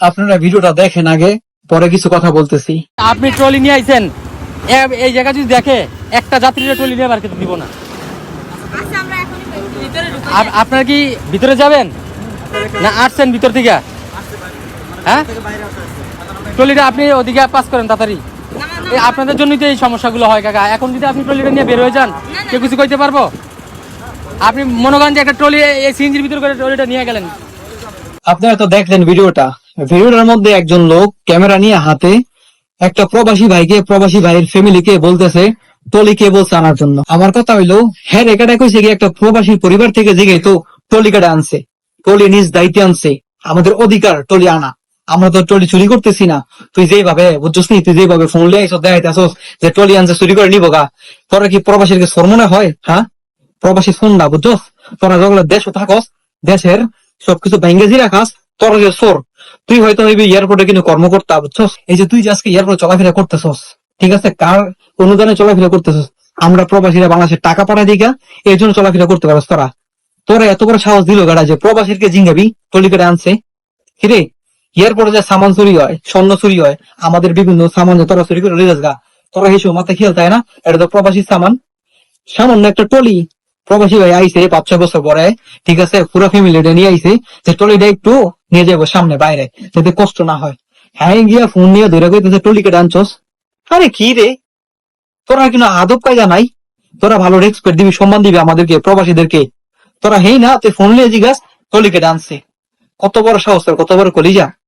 আপনারা ভিডিওটা দেখেন আগে পরে কিছু কথা বলতেছি। আপনি ট্রলি নিয়ে আইছেন এই জায়গা যদি দেখে একটা যাত্রীরা ট্রলি নিয়ে মার্কেট দিব না। আচ্ছা আমরা এখনই ভিতরে ঢুকে আর আপনারা কি ভিতরে যাবেন? না আসছেন ভিতর থেকে? হ্যাঁ? ট্রলিটা আপনি ওদিকে পাস করেন তাড়াতাড়ি। আপনাদের জন্যই তো এই সমস্যাগুলো হয় কাকা। এখন যদি আপনি ট্রলিটা নিয়ে বের হয়ে যান কেউ কিছু কইতে পারব? আপনি মনে করেন যে একটা ট্রলি এই সিএনজির ভিতর করে ট্রলিটা নিয়ে গেলেন। আপনারা তো দেখলেন ভিডিওটা। ভিডিওটার মধ্যে একজন লোক ক্যামেরা নিয়ে হাতে একটা প্রবাসী ভাইকে, প্রবাসী ভাইয়ের ফ্যামিলিকে বলতেছে, টলি কেবলস আনার জন্য। আমার কথা হইল হ্যাঁ রেখাটা কইছে কি, একটা প্রবাসী পরিবার থেকে জেগে তো টলি কাটা আনছে। টলি নিজ দায়িত্বে আনছে। আমাদের অধিকার, টলি আনা। আমরা তো টলি চুরি করতেছি না। তুই যেভাবে, বুঝছিস নি? তুই যেভাবে ফোন লিয়ে আইসো দেখাইতেছস যে টলি আনছে, চুরি করে নিবো গা। তোরা কি প্রবাসীর কি সরমনে হয়? হ্যাঁ? প্রবাসী ফোন না, বুঝছস? তোরা যেগুলো দেশ থাকস, দেশের সবকিছু ভেঙ্গেজি রাখাস, তোর যে সোর তুই হয়তো হইবি এয়ারপোর্টে কিন্তু কর্মকর্তা বুঝছস? এই যে তুই যে আজকে এয়ারপোর্টে চলাফেরা করতেছস, ঠিক আছে? কার অনুদানে চলাফেরা করতেছস? আমরা প্রবাসীরা বাংলাদেশে টাকা পাঠাই দিকা এই জন্য চলাফেরা করতে পারস তোরা। তোরা এত বড় সাহস দিল গাড়া যে প্রবাসীকে জিঙ্গাবি টলি করে আনছে কিরে এয়ারপোর্টে যে সামান চুরি হয়, স্বর্ণ চুরি হয়, আমাদের বিভিন্ন সামান তোরা চুরি করে রিজাস গা। তোরা হিসেবে মাথায় খেয়াল তাই না? এটা তো প্রবাসী সামান। সামান্য একটা টলি। প্রবাসী ভাই আইসে পাঁচ ছয় বছর পরে, ঠিক আছে, পুরো ফ্যামিলি নিয়ে আইছে, যে টলিটা একটু নিয়ে যাব সামনে, বাইরে, যাতে কষ্ট না হয়। হ্যাঁ গিয়া ফোন নিয়ে ধরে কইতেছে টলিকে ডানছস আরে কি রে? তোরা কিন্তু আদব কায়দা নাই? তোরা ভালো রেসপেক্ট দিবি, সম্মান দিবি আমাদেরকে, প্রবাসীদেরকে। তোরা হেই না, তুই ফোন নিয়ে জিগাস টলিকে ডানছে কত বড় সাহস কত বড় কলিজা?